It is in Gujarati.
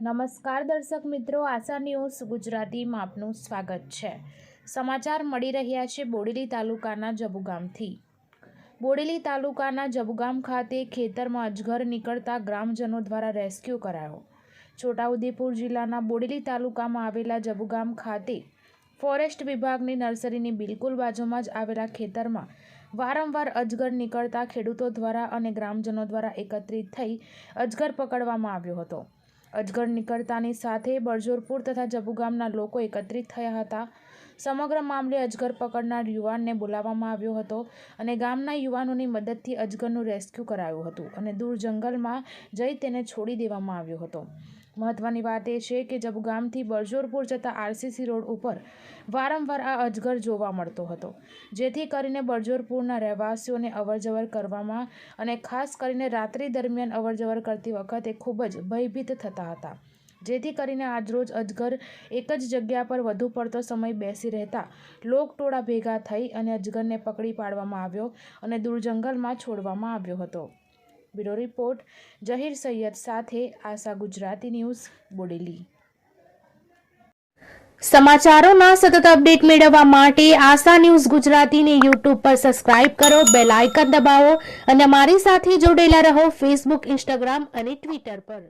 નમસ્કાર દર્શક મિત્રો, આશા ન્યૂઝ ગુજરાતીમાં આપનું સ્વાગત છે. સમાચાર મળી રહ્યા છે બોડેલી તાલુકાના જબુગામથી. બોડેલી તાલુકાના જબુગામ ખાતે ખેતરમાં અજગર નીકળતા ગ્રામજનો દ્વારા રેસ્ક્યુ કરાયો. છોટાઉદેપુર જિલ્લાના બોડેલી તાલુકામાં આવેલા જબુગામ ખાતે ફોરેસ્ટ વિભાગની નર્સરીની બિલકુલ બાજુમાં જ આવેલા ખેતરમાં વારંવાર અજગર નીકળતા ખેડૂતો દ્વારા અને ગ્રામજનો દ્વારા એકત્રિત થઈ અજગર પકડવામાં આવ્યો હતો. અજગર નીકળતાની સાથે બરજોરપુર તથા જબુગામના લોકો એકત્રિત થયા હતા. સમગ્ર મામલે અજગર પકડનાર યુવાનને બોલાવવામાં આવ્યો હતો અને ગામના યુવાનોની મદદથી અજગરનું રેસ્ક્યુ કરાયું હતું અને દૂર જંગલમાં જઈ તેને છોડી દેવામાં આવ્યો હતો. મહત્વની વાત એ છે કે જબગામથી બરજોરપુર જતા આરસીસી રોડ ઉપર વારંવાર આ અજગર જોવા મળતો હતો. જેથી કરીને બરજોરપુરના રહેવાસીઓને અવરજવર કરવામાં અને ખાસ કરીને રાત્રિ દરમિયાન અવરજવર કરતી વખતે ખૂબ જ ભયભીત થતા હતા. જેથી કરીને આજરોજ અજગર એક જ જગ્યા પર વધુ પડતો સમય બેસી રહેતા લોકટોળા ભેગા થઈ અને અજગરને પકડી પાડવામાં આવ્યો અને દૂર જંગલમાં છોડવામાં આવ્યો હતો. બ્યુરો રિપોર્ટ, જહીર સૈયદ સાથે આશા ગુજરાતી ન્યૂઝ, બોડેલી. સમાચારોના સતત અપડેટ મેળવવા માટે આશા ન્યૂઝ ગુજરાતીને યુટ્યુબ પર સબસ્ક્રાઇબ કરો, બેલ આઇકન દબાવો અને મારી સાથે જોડેલા રહો ફેસબુક, ઇન્સ્ટાગ્રામ અને ટ્વિટર પર.